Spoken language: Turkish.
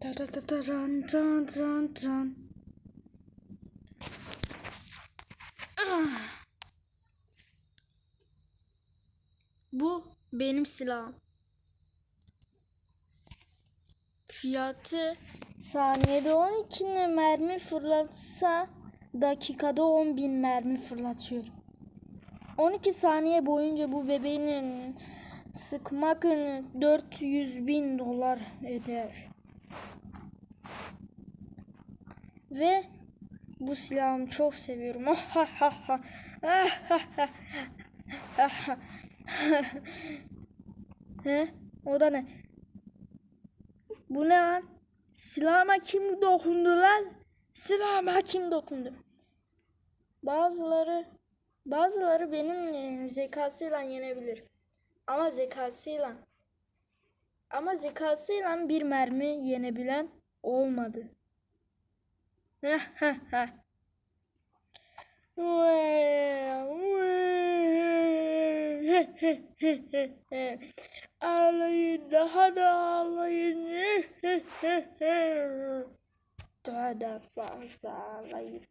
Ta ta ta ta ran tan tan tan. Ah. Bu benim silahım. Fiyatı saniyede 12 mermi fırlatsa dakikada 10 bin mermi fırlatıyor. 12 saniye boyunca bu bebeğinin sıkmak 400 bin dolar eder. Ve bu silahımı çok seviyorum. Oh, ha, ha, ha. Ah, ha, ha. Ah, ha. He? O da ne? Bu ne lan? Silahıma kim dokundu lan? Silahıma kim dokundu? Bazıları bazıları benim e, zekasıyla yenebilir. Ama zekasıyla ama zekasıyla bir mermi yenebilen olmadı. Ağlayın daha da ağlayın. Daha da fazla ağlayın.